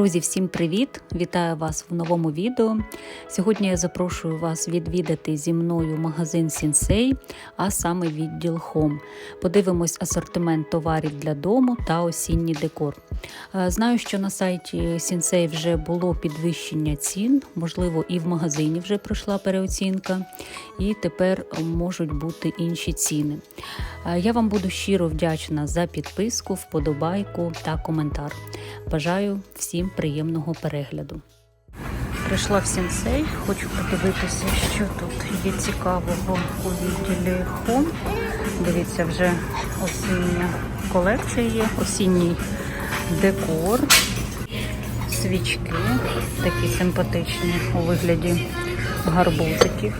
Друзі, всім привіт! Вітаю вас в новому відео. Сьогодні я запрошую вас відвідати зі мною магазин Сінсей, а саме відділ Home. Подивимось асортимент товарів для дому та осінній декор. Е, Знаю, що на сайті Сінсей вже було підвищення цін, можливо, і в магазині вже пройшла переоцінка, і тепер можуть бути інші ціни. Е, Я вам буду щиро вдячна за підписку, вподобайку та коментар. Бажаю всім приємного перегляду. Прийшла в сенсей, хочу подивитися, що тут є цікавого у відділі Home. Дивіться, вже осіння колекція є, осінній декор, свічки, такі симпатичні у вигляді гарбузиків.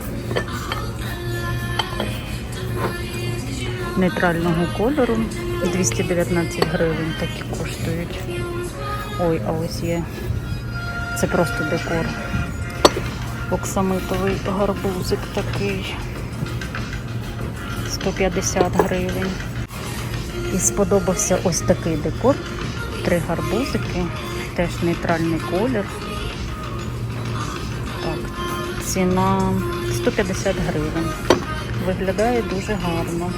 Нейтрального кольору 219 гривень такі коштують. Ой, а ось є. Це просто декор. Оксамитовий гарбузик такий. 150 гривень. І сподобався ось такий декор. Три гарбузики, теж нейтральний колір. Так, ціна 150 гривень. Виглядає дуже гарно.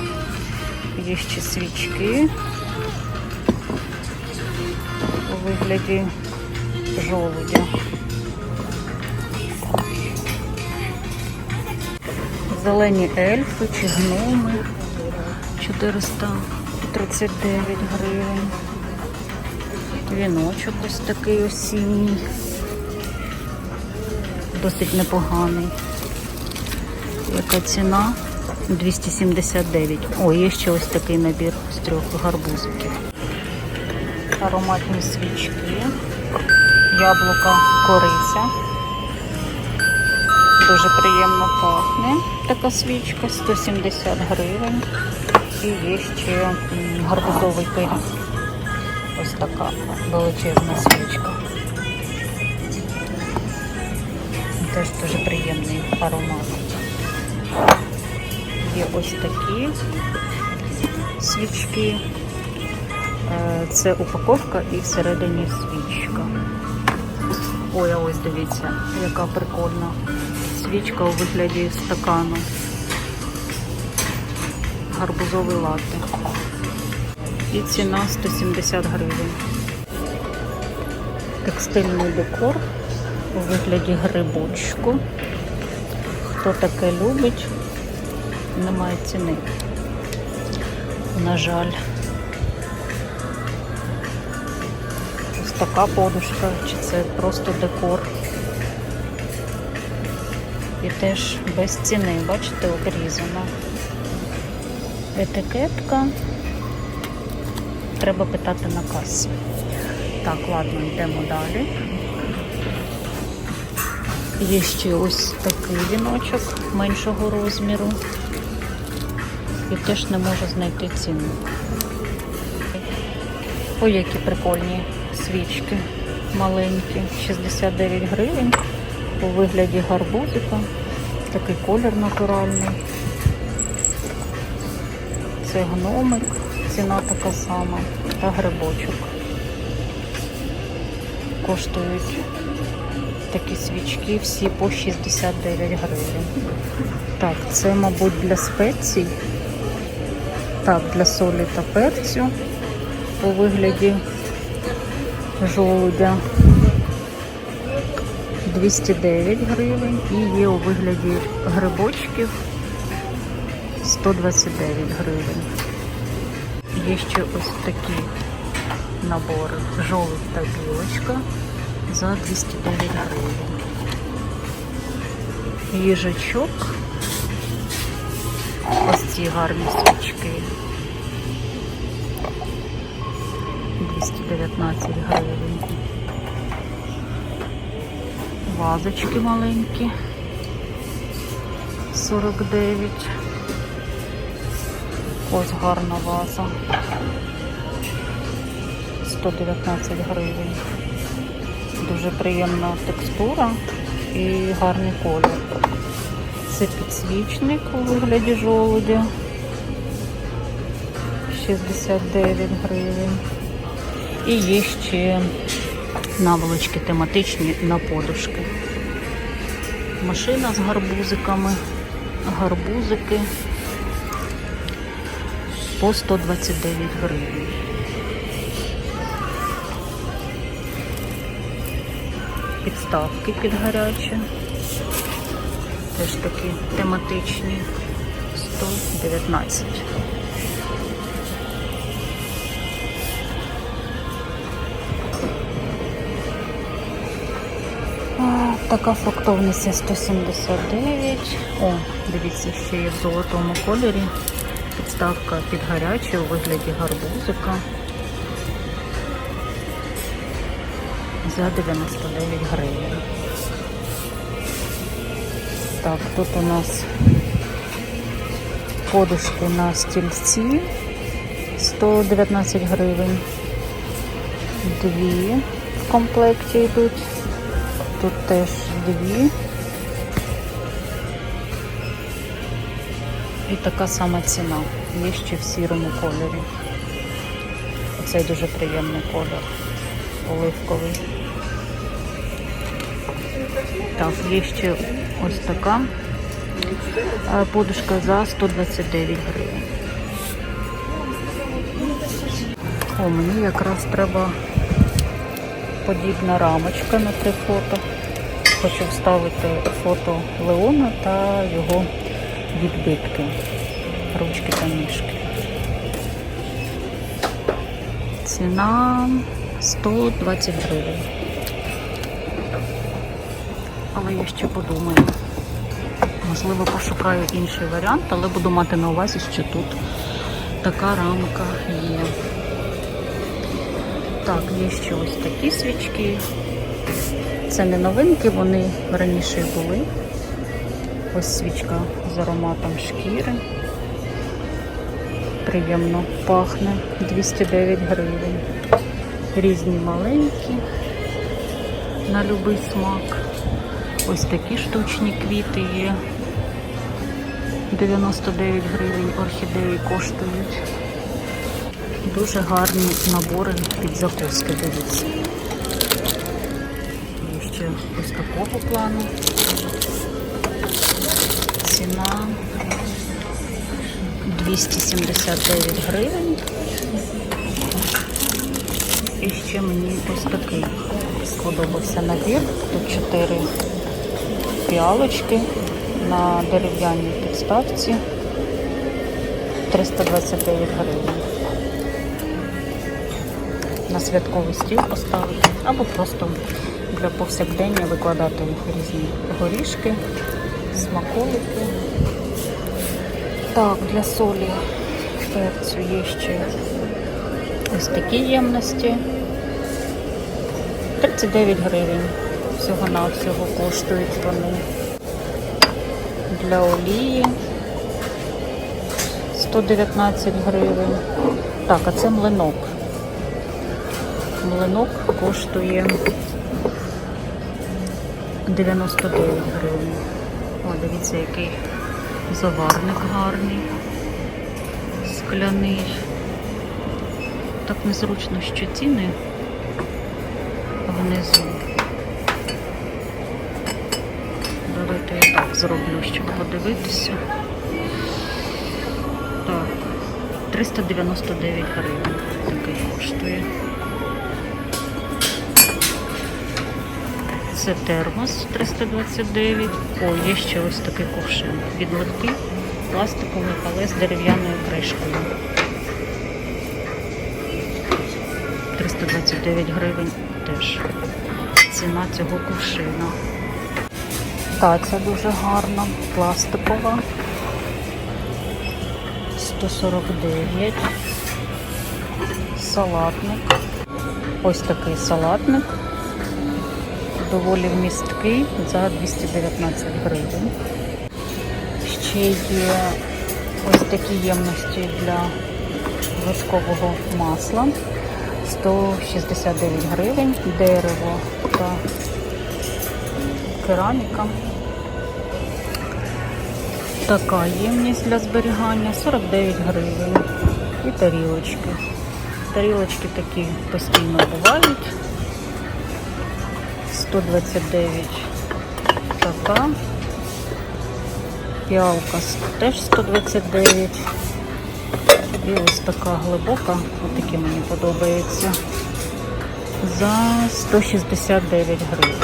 Є ще свічки вигляді жолудя. Зелені ельфи чи гноми 439 гривень. Віночок ось такий осінній. Досить непоганий. Яка ціна? 279. О, є ще ось такий набір з трьох гарбузиків. Ароматні свічки, яблука кориця. Дуже приємно пахне. Така свічка 170 гривень. І є ще гарбузовий пиріг. Ось така величезна свічка. Теж дуже приємний аромат. Є ось такі свічки. Е, Це упаковка і всередині свічка. Ой, а ось дивіться, яка прикольна свічка у вигляді стакану. Гарбузовий латте. І ціна 170 гривень. Текстильний декор у вигляді грибочку. Хто таке любить, немає ціни. На жаль. Така подушка, чи це просто декор. І теж без ціни, бачите, обрізана. Етикетка. Треба питати на касі. Так, ладно, йдемо далі. Є ще ось такий віночок меншого розміру. І теж не можу знайти ціну. Ой, які прикольні свічки маленькі, 69 гривень у вигляді гарбузика. Такий колір натуральний. Це гномик, ціна така сама, та грибочок. Коштують такі свічки всі по 69 гривень. Так, це, мабуть, для спецій. Так, для солі та перцю у вигляді жолудя 209 гривень і є у вигляді грибочків 129 гривень. Є ще ось такі набори жолудь та білочка за 209 гривень. Їжачок. Ось ці гарні свічки. 219 гривень. Вазочки маленькі. 49. Ось гарна ваза. 119 гривень. Дуже приємна текстура і гарний колір. Це підсвічник у вигляді жолудя. 69 гривень. І є ще Наволочки тематичні на подушки. Машина з гарбузиками. Гарбузики по 129 гривень. Підставки під гаряче. Теж такі тематичні 119. Така фруктовниця 179. О, дивіться, ще є в золотому кольорі. Підставка під гаряче у вигляді гарбузика. За 99 гривень. Так, тут у нас подушки на стільці 119 гривень. Дві в комплекті йдуть. Тут теж дві. І така сама ціна. Є ще в сірому кольорі. Оцей дуже приємний колір. Оливковий. Так, є ще ось така е, подушка за 129 гривень. О, мені якраз треба подібна рамочка на три фото. Хочу вставити фото Леона та його відбитки, ручки та ніжки. Ціна 120 гривень. Але я ще подумаю. Можливо, пошукаю інший варіант, але буду мати на увазі, що тут така рамка є. Так, є ще ось такі свічки. Це не новинки, вони раніше були. Ось свічка з ароматом шкіри. Приємно пахне 209 гривень. Різні маленькі на будь-який смак. Ось такі штучні квіти є. 99 гривень орхідеї коштують. Дуже гарні набори під закуски, дивіться. Є ще ось такого плану. Ціна 279 гривень. І ще мені ось такий сподобався набір. Тут 4 піалочки на дерев'яній підставці. 329 гривень. На святковий стіл поставити, або просто для повсякдення викладати різні горішки, смаколики. Так, для солі перцю є ще ось такі ємності. 39 гривень. Всього-навсього коштують вони. Для олії 119 гривень. Так, а це млинок. Млинок коштує 99 гривень. О, дивіться, який заварник гарний, скляний. Так незручно, що ціни внизу. Давайте я так зроблю, щоб подивитися. Так, 399 гривень такий коштує. Це термос 329. О, є ще ось такий кувшин. Від пластиковий, але з дерев'яною кришкою. 329 гривень теж ціна цього кувшина. Так, це дуже гарна, пластикова. 149. Салатник. Ось такий салатник. Доволі вмісткий за 219 гривень. Ще є ось такі ємності для вершкового масла. 169 гривень, дерево та кераміка. Така ємність для зберігання 49 гривень. І тарілочки. Тарілочки такі постійно бувають. 129 така. Піалка теж 129. І ось така глибока, отакі мені подобаються. За 169 гривень.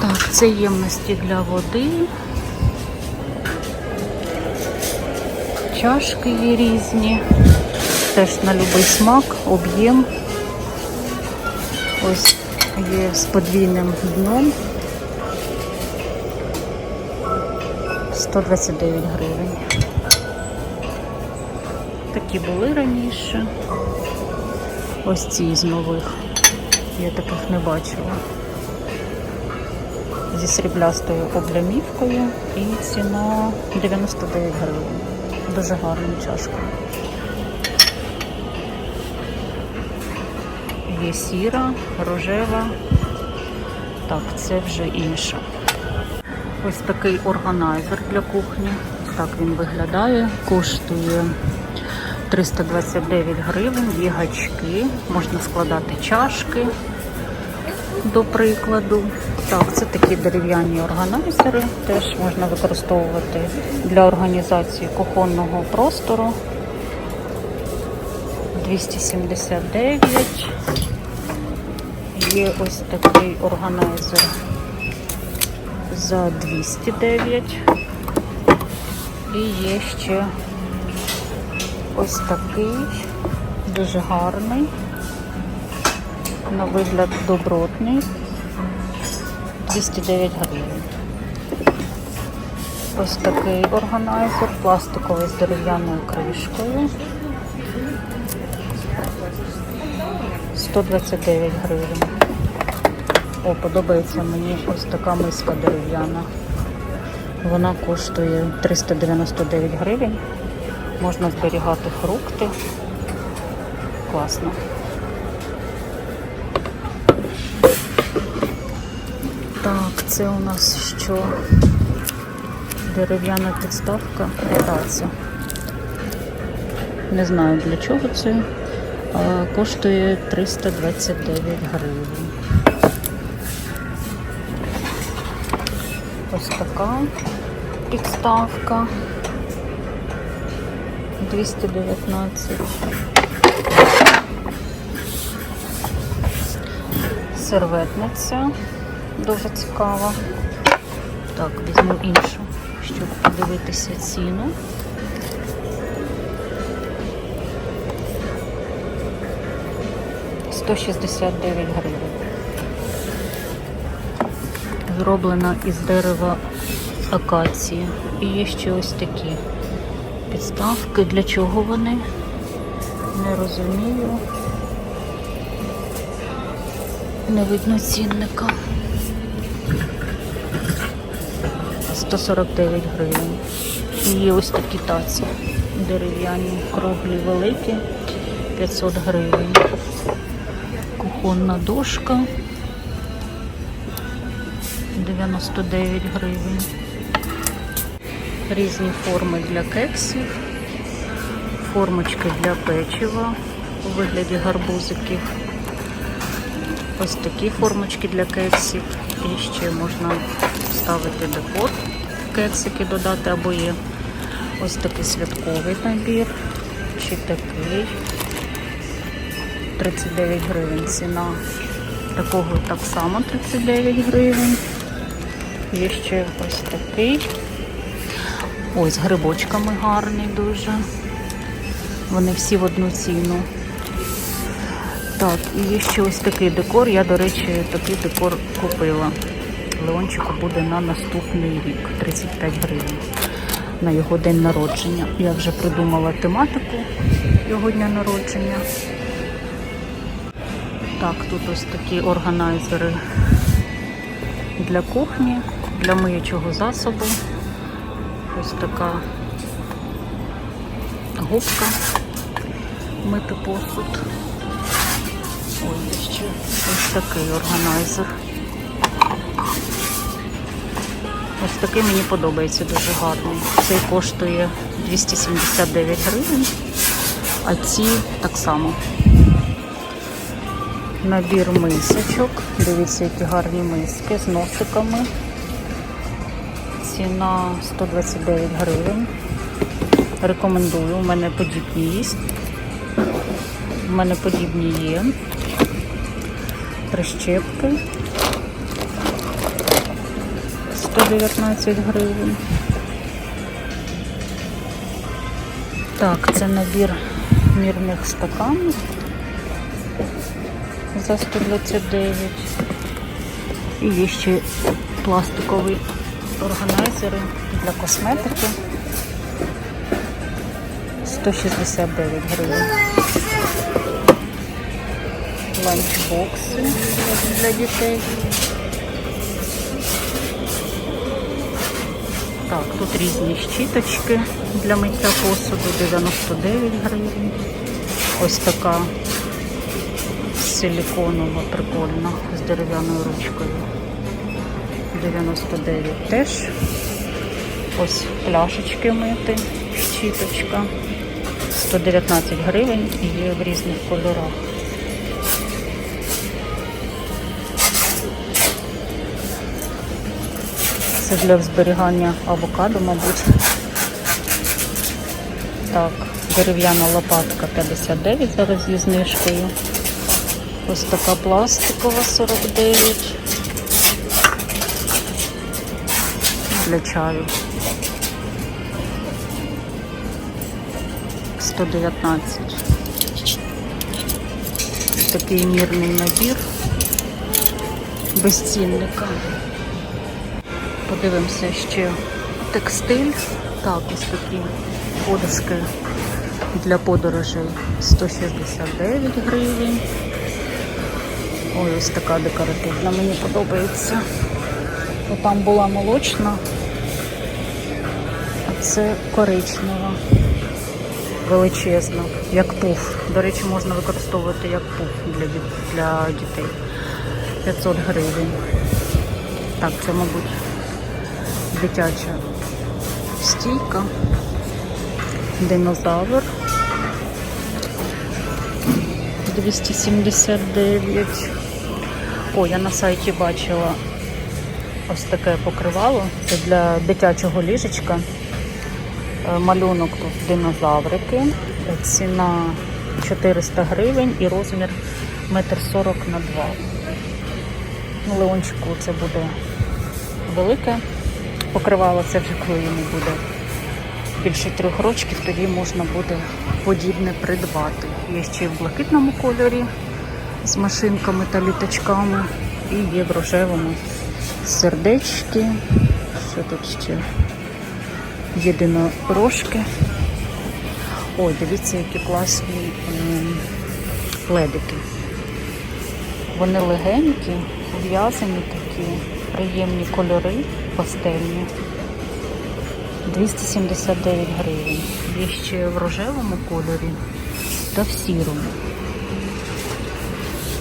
Так, це ємності для води. Чашки є різні. Теж на будь-який смак, об'єм. Ось є з подвійним дном. 129 гривень. Такі були раніше. Ось ці з нових. Я таких не бачила. Зі сріблястою облямівкою і ціна 99 гривень. Дуже гарна чашка. Є сіра, рожева. Так, це вже інша. Ось такий органайзер для кухні. Так він виглядає. Коштує 329 гривень, є гачки, можна складати чашки, до прикладу. Так, це такі дерев'яні органайзери, теж можна використовувати для організації кухонного простору. 279. Є ось такий органайзер за 209. І є ще ось такий, дуже гарний, на вигляд добротний, 209 гривень. Ось такий органайзер, пластиковий з дерев'яною кришкою. 129 гривень. О, подобається мені ось така миска дерев'яна. Вона коштує 399 гривень. Можна зберігати фрукти. Класно. Так, це у нас що? Дерев'яна підставка питаться. Не знаю для чого це. Коштує 329 гривень. Ось така підставка. 219. Серветниця. Дуже цікава. Так, візьму іншу, щоб подивитися ціну. Сто шістдесят дев'ять гривень. Зроблена із дерева акації. І є ще ось такі підставки. Для чого вони? Не розумію. Не видно цінника. 149 гривень. І є ось такі таці. Дерев'яні круглі великі. 500 гривень. Кухонна дошка. 99 гривень. Різні форми для кексів, формочки для печива у вигляді гарбузиків. Ось такі формочки для кексів. І ще можна ставити декор, кексики додати, або є ось такий святковий набір, чи такий. 39 гривень ціна. Такого так само 39 гривень. Є ще ось такий. Ось з грибочками гарний дуже. Вони всі в одну ціну. Так, і є ще ось такий декор. Я, до речі, такий декор купила. Леончику буде на наступний рік 35 гривень на його день народження. Я вже придумала тематику його дня народження. Так, тут ось такі органайзери для кухні, для миючого засобу. Ось така губка мити посуд. Ой, ще ось такий органайзер. Ось такий мені подобається дуже гарний. Цей коштує 279 гривень, а ці так само. набір мисочок. Дивіться, які гарні миски з носиками. Ціна 129 гривень. Рекомендую, у мене подібні є. У мене подібні є. Прищепки. 119 гривень. Так, це набір мірних стаканів за 129. І є ще пластикові органайзери для косметики. 169 гривень. Ланчбокси для дітей. Так, тут різні щіточки для миття посуду 99 гривень. Ось така силіконова, прикольна, з дерев'яною ручкою. 99 теж. Ось пляшечки мити, щіточка. 119 гривень і є в різних кольорах. Це для зберігання авокадо, мабуть. Так, дерев'яна лопатка 59 зараз зі знижкою. Ось така пластикова 49. Для чаю. 119. Такий мірний набір без цінника. Подивимося ще текстиль. Так, ось такі подушки для подорожей 169 гривень. Ой, ось така декоративна, мені подобається. Там була молочна, це коричнева, величезна, як пуф. До речі, можна використовувати як пуф для, для дітей. 500 гривень. Так, це, мабуть, дитяча стійка. Динозавр. 279. О, я на сайті бачила ось таке покривало. Це для дитячого ліжечка. Е, Малюнок тут динозаврики. Ціна 400 гривень і розмір 1,40 на 2. Ну, Леончику це буде велике покривало, це вже коли йому буде більше трьох років, тоді можна буде подібне придбати. Є ще й в блакитному кольорі з машинками та літачками. І є в рожевому сердечки. Що тут ще? Єдинорожки. Ой, дивіться, які класні ем, пледики. Вони легенькі, в'язані такі, приємні кольори, пастельні. 279 гривень. Є ще в рожевому кольорі та в сірому.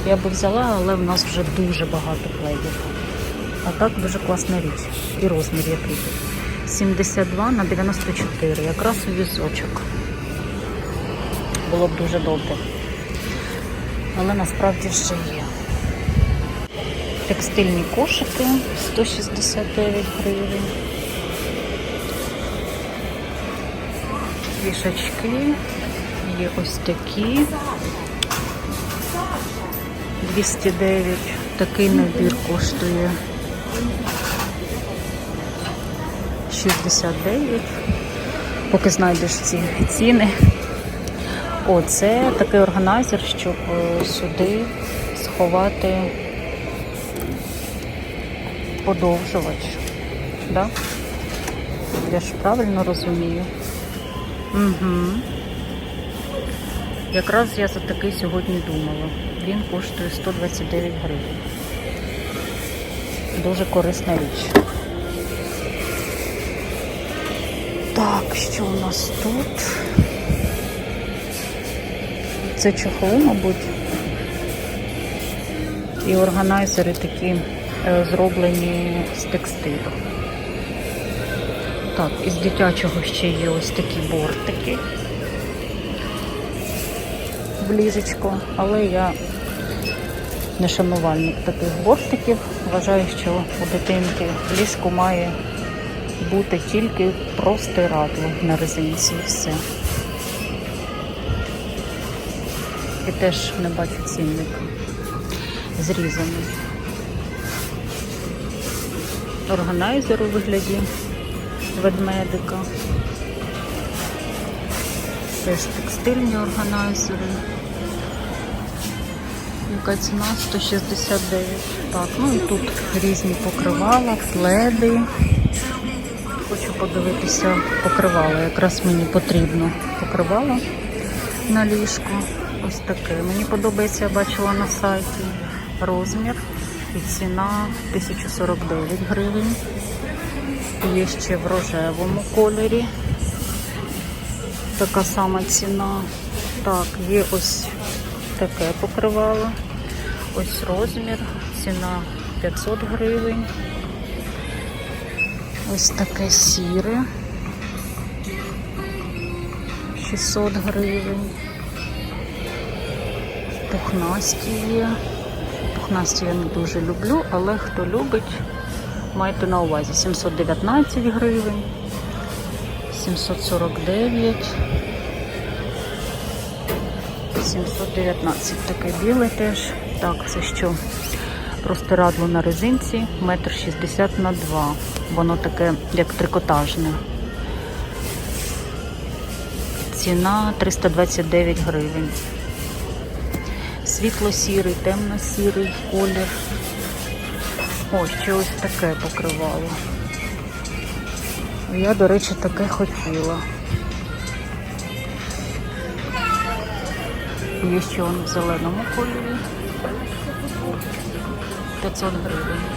Я би взяла, але в нас вже дуже багато пледів. А так дуже класна річ. І розмір який. 72 на 94, якраз у візочок. Було б дуже добре. Але насправді ще є. Текстильні кошики 169 гривень. Вішачки. Є ось такі. 209. Такий набір коштує 69. Поки знайдеш ці ціни. О, це такий органайзер, щоб е, сюди сховати подовжувач. Да? Я ж правильно розумію. Угу. Якраз я за такий сьогодні думала. Він коштує 129 гривень. Дуже корисна річ. Так, що у нас тут? Це чохли, мабуть. І органайзери такі е, зроблені з текстилю. Так, із дитячого ще є ось такі бортики в але я не шанувальник таких бортиків. Вважаю, що у дитинки ліжку має бути тільки простирадло на резинці і все. І теж не бачу цінника. Зрізаний. Органайзер у вигляді ведмедика. Теж текстильні органайзери. Яка ціна 169. Так, ну і тут різні покривала, пледи. Подивитися покривало. Якраз мені потрібно покривало на ліжко. Ось таке. Мені подобається, я бачила на сайті розмір і ціна 1049 гривень. Є ще в рожевому кольорі. Така сама ціна. Так, є ось таке покривало. Ось розмір, ціна 500 гривень. Ось таке сіре. 600 гривень. Пухнасті є. Пухнасті я не дуже люблю, але хто любить, майте на увазі 719 гривень, 749, 719. Таке біле теж. Так, це що? Простирадло на резинці, метр шістдесят на 2. Воно таке, як трикотажне. Ціна 329 гривень. Світло-сірий, темно-сірий колір. Ось таке покривало. Я, до речі, таке хотіла. Є ще он в зеленому кольорі. 500 гривень.